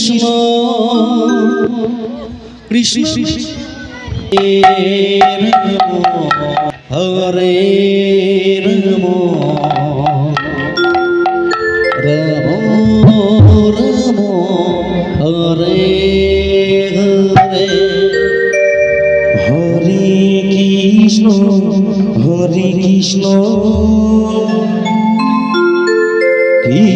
Krishna Krishna Hare Ram Ram Ram Hare Hare Hare Krishna Hare Krishna.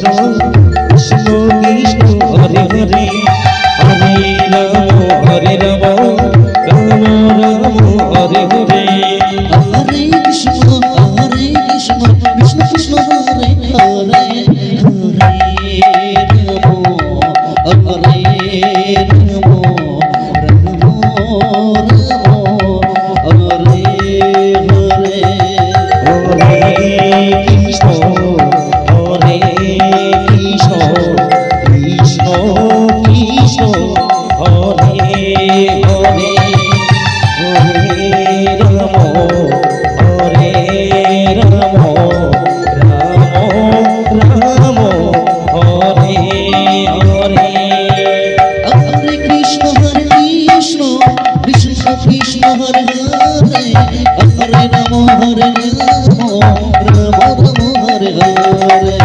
Krishna Hare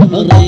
Hare